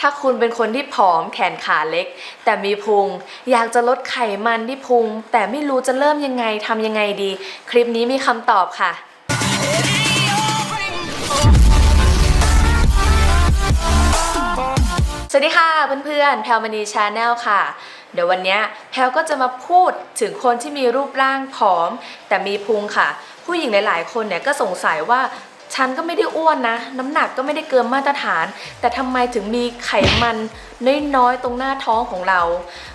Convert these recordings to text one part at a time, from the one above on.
ถ้าคุณเป็นคนที่ผอมแขนขาเล็ก แต่มีพุงอยากจะลดไขมันที่พุง แต่ไม่รู้จะเริ่มยังไงทำยังไงดี คลิปนี้มีคำตอบค่ะสวัสดีค่ะเพื่อนๆแพลวมณีชาแนลค่ะ เดี๋ยววันนี้แพลวก็จะมาพูดถึงคนที่มีรูปร่างผอม แต่มีพุงค่ะ ผู้หญิงหลายๆ คนเนี่ยก็สงสัยว่า ฉันก็ไม่ได้อ้วนนะ น้ำหนักก็ไม่ได้เกินมาตรฐาน แต่ทำไมถึงมีไขมันน้อยๆตรงหน้าท้องของเรา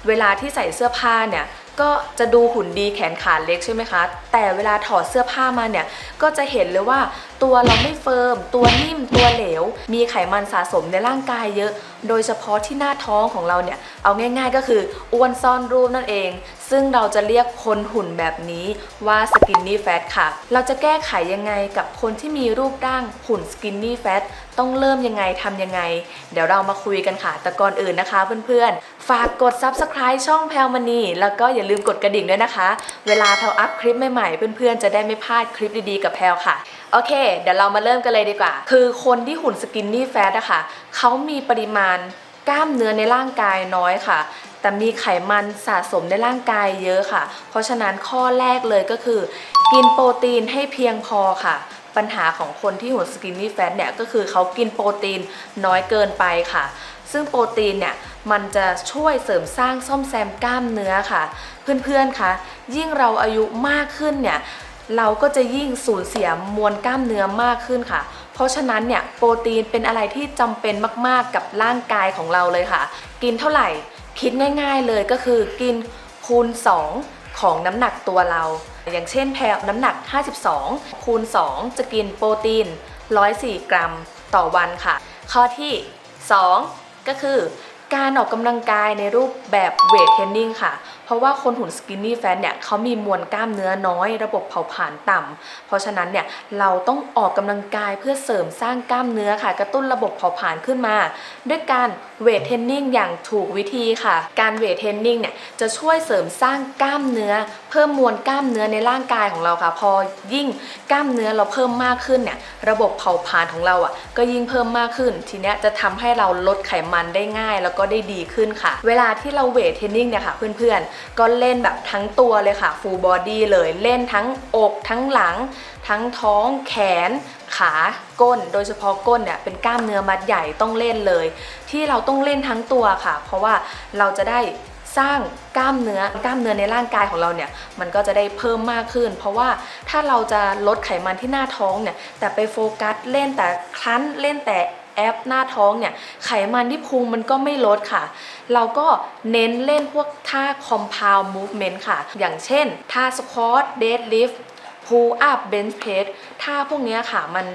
เวลาที่ใส่เสื้อผ้าเนี่ยก็จะดูหุ่นดีแขนขาเล็กใช่ไหมคะ แต่เวลาถอดเสื้อผ้ามาเนี่ยก็จะเห็นเลยว่าตัวเราไม่เฟิร์ม ตัวนิ่ม ตัวเหลว มีไขมันสะสมในร่างกายเยอะ โดยเฉพาะที่หน้าท้องของเราเนี่ย เอาง่าย ๆ ก็คืออ้วนซ่อนรูปนั่นเอง ซึ่งเราจะเรียกคนหุ่นแบบนี้ว่า skinny fat ค่ะ เราจะแก้ไขยังไงกับคนที่มีรูปร่างหุ่น skinny fat ต้องเริ่มยังไงทำยังไง เดี๋ยวเรามาคุยกันค่ะ แต่ก่อนอื่นนะคะเพื่อนๆ ฝากกด subscribe ช่องแพลวมณีแล้วก็อย่าลืมกดกระดิ่งด้วยนะคะ เวลาแพลวอัพคลิปใหม่ๆ เพื่อนๆ จะได้ไม่พลาดคลิปดีๆ กับแพลวค่ะ โอเคเดี๋ยวเรามาเริ่มกันเลยดีกว่า คือคนที่หุ่น skinny fat อะค่ะเขามีปริมาณกล้ามเนื้อในร่างกายน้อยค่ะ แต่มีไขมันสะสมในร่างกายเยอะค่ะ เพราะฉะนั้นข้อแรกเลยก็คือ กินโปรตีนให้เพียงพอค่ะปัญหาของคนที่หุ่นสกินนี่แฟทเนี่ยก็คือเขากินโปรตีนน้อยเกินไปค่ะ ซึ่งโปรตีนเนี่ยมันจะช่วยเสริมสร้างซ่อมแซมกล้ามเนื้อค่ะ เพื่อนๆคะยิ่งเราอายุมากขึ้นเนี่ย เราก็จะยิ่งสูญเสียมวลกล้ามเนื้อมากขึ้นค่ะ เพราะฉะนั้นเนี่ยโปรตีนเป็นอะไรที่จำเป็นมากๆกับร่างกายของเราเลยค่ะ กินเท่าไหร่คิดง่ายๆเลยก็คือกินคูณ 2 ของน้ำหนักตัวเรา อย่างเช่นแพรน้ำหนัก 52 คูณ 2 จะกินโปรตีน 104 กรัมต่อวันค่ะ ข้อที่ 2 ก็คือการออกกำลังกายในรูปแบบเวทเทรนนิ่งค่ะ เพราะว่าคนหุ่นสกินนี่แฟทเนี่ยเขามีมวลกล้ามเนื้อน้อย ระบบเผาผลาญต่ำเพราะฉะนั้นเนี่ยเราต้องออกกำลังกายเพื่อเสริมสร้างกล้ามเนื้อค่ะ กระตุ้นระบบเผาผลาญขึ้นมา ด้วยการเวทเทรนนิ่งอย่างถูกวิธีค่ะ การเวทเทรนนิ่งเนี่ยจะช่วยเสริมสร้างกล้ามเนื้อ เพิ่มมวลกล้ามเนื้อในร่างกายของเราค่ะ พอยิ่งกล้ามเนื้อเราเพิ่มมากขึ้นเนี่ยระบบเผาผลาญของเราอะก็ยิ่งเพิ่มมากขึ้น ทีเนี้ยจะทำให้เราลดไขมันได้ง่าย แล้วก็ได้ดีขึ้นค่ะ เวลาที่เราเวทเทรนนิ่งเนี่ยค่ะเพื่อนๆก็เล่นแบบทั้งตัวเลยค่ะ full body เลยเล่นทั้งอกทั้งหลัง ทั้งท้องแขน ขาก้น โดยเฉพาะก้นเนี่ยเป็นกล้ามเนื้อมัดใหญ่ต้องเล่นเลย ที่เราต้องเล่นทั้งตัวค่ะ เพราะว่าเราจะได้สร้างกล้ามเนื้อกล้ามเนื้อในร่างกายของเราเนี่ยมันก็จะได้เพิ่มมากขึ้น เพราะว่าถ้าเราจะลดไขมันที่หน้าท้องเนี่ยแต่ไปโฟกัสเล่นแต่คลั้นเล่นแต่ แอปหน้าท้องเนี่ยไขมันที่พุงมันก็ไม่ลดค่ะ เราก็เน้นเล่นพวกท่า compound movement ค่ะ อย่างเช่นท่า squat deadlift pull up bench press ท่าพวกนี้ค่ะมัน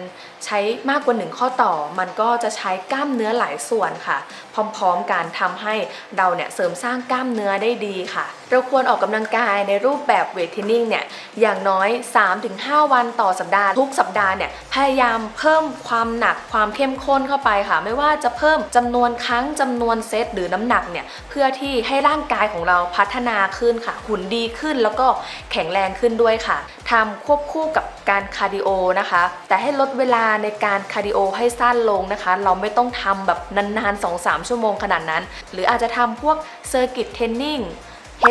ใช้มากกว่าหนึ่งข้อต่อ มันก็จะใช้กล้ามเนื้อหลายส่วนค่ะ พร้อมๆกันทำให้เราเนี่ยเสริมสร้างกล้ามเนื้อได้ดีค่ะ เราควรออกกำลังกายในรูปแบบเวทเทรนนิ่งเนี่ยอย่างน้อย 3-5 วันต่อสัปดาห์ ทุกสัปดาห์เนี่ยพยายามเพิ่มความหนักความเข้มข้นเข้าไปค่ะ ไม่ว่าจะเพิ่มจำนวนครั้งจำนวนเซตหรือน้ำหนักเนี่ยเพื่อที่ให้ร่างกายของเราพัฒนาขึ้นค่ะหุ่นดีขึ้นแล้วก็แข็งแรงขึ้นด้วยค่ะทำควบคู่กับการคาร์ดิโอนะคะ แต่ให้ลดเวลาในการคาร์ดิโอให้สั้นลงนะคะ เราไม่ต้องทำแบบนานๆ 2-3 ชั่วโมงขนาดนั้น หรืออาจจะทำพวกเซอร์กิตเทรนนิ่ง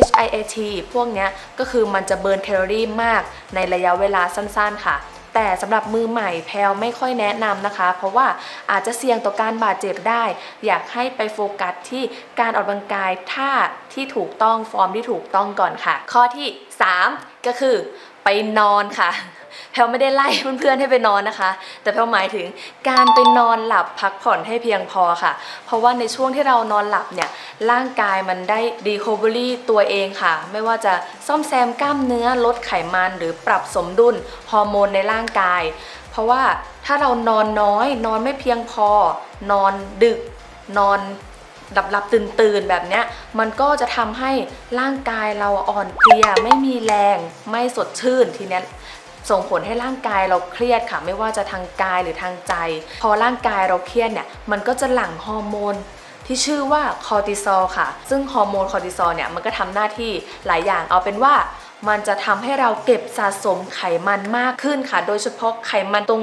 HIAT พวกเนี้ยก็คือมันจะเบิร์นแคลอรี่มากในระยะเวลาสั้นๆค่ะ แต่สำหรับมือใหม่แพลไม่ค่อยแนะนำนะคะ เพราะว่าอาจจะเสี่ยงต่อการบาดเจ็บได้ อยากให้ไปโฟกัสที่การออกกำลังกายท่าที่ถูกต้องฟอร์มที่ถูกต้องก่อนค่ะ ข้อที่ 3 ก็คือไปนอนค่ะ แพลไม่ได้ไล่เพื่อนๆให้ไปนอนนะคะ แต่แพลหมายถึงการไปนอนหลับพักผ่อนให้เพียงพอค่ะ เพราะว่าในช่วงที่เรานอนหลับเนี่ยร่างกายมันได้รีค o เ e อรี่ตัวเองค่ะ ไม่ว่าจะซ่อมแซมกล้ามเนื้อลดไขมันหรือปรับสมดุลฮอร์โมนในร่างกาย เพราะว่าถ้าเรานอนน้อย นอนไม่เพียงพอ นอนดึกนอนหลับหลับตื่นตื่นแบบเนี้ยมันก็จะทำให้ร่างกายเราอ่อนเพลียไม่มีแรงไม่สดชื่นทีเนี้ย ส่งผลให้ร่างกายเราเครียดค่ะ ไม่ว่าจะทางกายหรือทางใจ พอร่างกายเราเครียดเนี่ยมันก็จะหลั่งฮอร์โมนที่ชื่อว่าคอร์ติซอลค่ะ ซึ่งฮอร์โมนคอร์ติซอลเนี่ยมันก็ทำหน้าที่หลายอย่างเอาเป็นว่ามันจะทำให้เราเก็บสะสมไขมันมากขึ้นค่ะ โดยเฉพาะไขมันตรง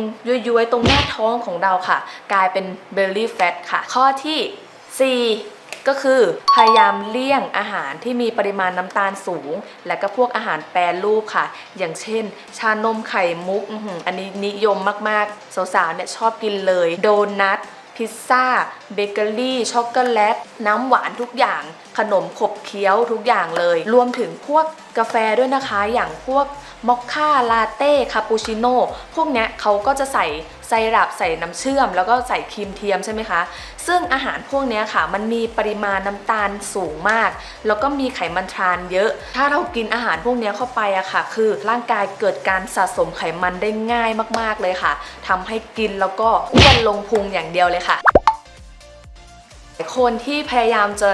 ย้วยๆ ตรงหน้าท้องของเราค่ะ กลายเป็นเบลลี่แฟตค่ะ ข้อที่ 4 ก็คือพยายามเลี่ยงอาหารที่มีปริมาณน้ำตาลสูง และก็พวกอาหารแปรรูปค่ะ อย่างเช่น ชานมไข่มุกอันนี้นิยมมากๆ สาวๆเนี่ยชอบกินเลย โดนัทพิซซ่า เบเกอรี่ ช็อกโกแลต น้ำหวานทุกอย่าง ขนมขบเคี้ยวทุกอย่างเลย รวมถึงพวกกาแฟด้วยนะคะ อย่างพวกมอคค่า ลาเต้ คาปูชิโน่ พวกเนี้ยเขาก็จะใส่ ไซรัปใส่น้ำเชื่อม แล้วก็ใส่ครีมเทียมใช่ไหมคะ ซึ่งอาหารพวกนี้ค่ะ มันมีปริมาณน้ำตาลสูงมาก แล้วก็มีไขมันทรานเยอะ ถ้าเรากินอาหารพวกนี้เข้าไปอะค่ะ คือร่างกายเกิดการสะสมไขมันได้ง่ายมากๆเลยค่ะทำให้กินแล้วก็อ้วนลงพุงอย่างเดียวเลยค่ะคนที่พยายามจะ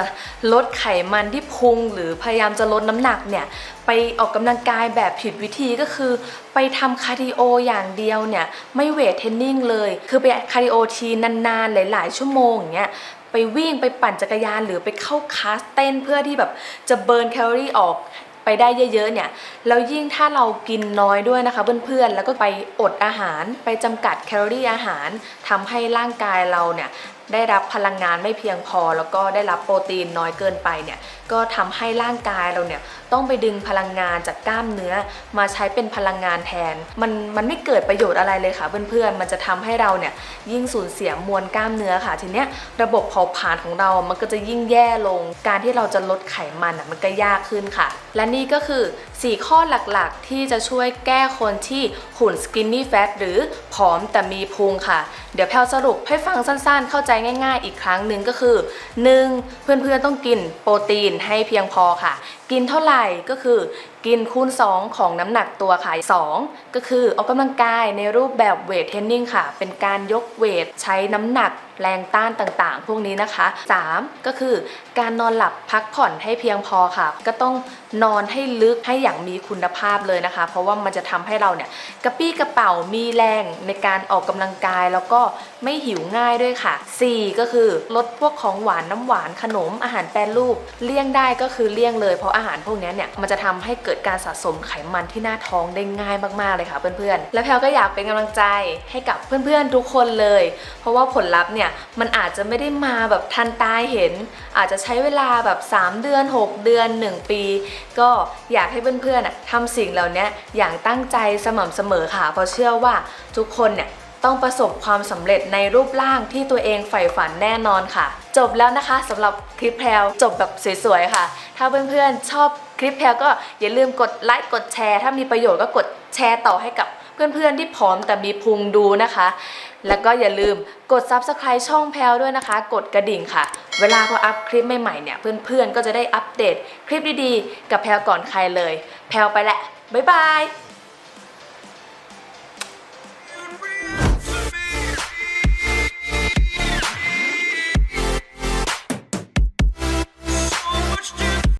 ลดไขมันที่พุงหรือพยายามจะลดน้ำหนักเนี่ย ไปออกกำลังกายแบบผิดวิธีก็คือ ไปทำคาร์ดิโออย่างเดียวเนี่ย ไม่เวทเทรนนิ่งเลย คือไปคาร์ดิโอทีนานๆ หลาย ๆ ชั่วโมงอย่างเงี้ยไปวิ่งไปปั่นจักรยานหรือไปเข้าคลาสเต้นเพื่อที่แบบจะเบิร์นแคลอรี่ออกไปได้เยอะๆเนี่ยแล้วยิ่งถ้าเรากินน้อยด้วยนะคะเพื่อนๆ แล้วก็ไปอดอาหารไปจำกัดแคลอรี่อาหารทำให้ร่างกายเราเนี่ย ได้รับพลังงานไม่เพียงพอ แล้วก็ได้รับโปรตีนน้อยเกินไปเนี่ยก็ทำให้ร่างกายเราเนี่ยต้องไปดึงพลังงานจากกล้ามเนื้อ มาใช้เป็นพลังงานแทน มันมันไม่เกิดประโยชน์อะไรเลยค่ะเพื่อนๆ มันจะทำให้เราเนี่ยยิ่งสูญเสียมวลกล้ามเนื้อค่ะ ทีเนี้ยระบบเผาผลาญของเรา มันก็จะยิ่งแย่ลง การที่เราจะลดไขมันอะมันก็ยากขึ้นค่ะ และนี่ก็คือ 4 ข้อหลักๆ ที่จะช่วยแก้คนที่หุ่น skinny fat หรือผอมแต่มีพุงค่ะเดี๋ยวแพลวสรุปให้ฟังสั้นๆ เข้าใจง่าย ๆ อีกครั้งหนึ่งก็คือ 1. เพื่อนๆต้องกินโปรตีนให้เพียงพอค่ะ กินเท่าไหร่ก็คือ กินคูณ 2 ของน้ำหนักตัวค่ะ 2 ก็คือออกกำลังกายในรูปแบบเวทเทรนนิ่งค่ะ เป็นการยกเวทใช้น้ำหนักแรงต้านต่างๆ พวกนี้นะคะ 3 ก็คือการนอนหลับพักผ่อนให้เพียงพอค่ะ ก็ต้องนอนให้ลึกให้อย่างมีคุณภาพเลยนะคะ เพราะว่ามันจะทำให้เราเนี่ยกระปี้กระเป๋ามีแรงในการออกกำลังกายแล้วก็ไม่หิวง่ายด้วยค่ะ 4 ก็คือลดพวกของหวานน้ำหวานขนมอาหารแปรรูปเลี่ยงได้ก็คือเลี่ยงเลยเพราะอาหารพวกนี้เนี่ยมันจะทำให้เกิดการสะสมไขมันที่หน้าท้องได้ง่ายมากๆเลยค่ะเพื่อนๆ และแพลก็อยากเป็นกำลังใจให้กับเพื่อนๆทุกคนเลย เพราะว่าผลลัพธ์เนี่ยมันอาจจะไม่ได้มาแบบทันตาเห็น อาจจะใช้เวลาแบบ 3 เดือน 6 เดือน 1 ปี ก็อยากให้เพื่อนๆอะทำสิ่งเหล่านี้อย่างตั้งใจสม่ำเสมอค่ะเพราะเชื่อว่าทุกคนเนี่ย ต้องประสบความสำเร็จในรูปร่างที่ตัวเองใฝ่ฝันแน่นอนค่ะ จบแล้วนะคะสำหรับคลิปแพลวจบแบบสวยๆค่ะ ถ้าเพื่อนๆชอบคลิปแพลวก็อย่าลืมกดไลค์กดแชร์ ถ้ามีประโยชน์ก็กดแชร์ต่อให้กับเพื่อนๆที่ผอมแต่มีพุงดูนะคะ แล้วก็อย่าลืมกด Subscribe ช่องแพลวด้วยนะคะ กดกระดิ่งค่ะ เวลาพออัพคลิปใหม่ๆเนี่ยเพื่อนๆก็จะได้อัปเดตคลิปดีๆ กับแพลวก่อนใครเลย แพลวไปละบ๊ายบาย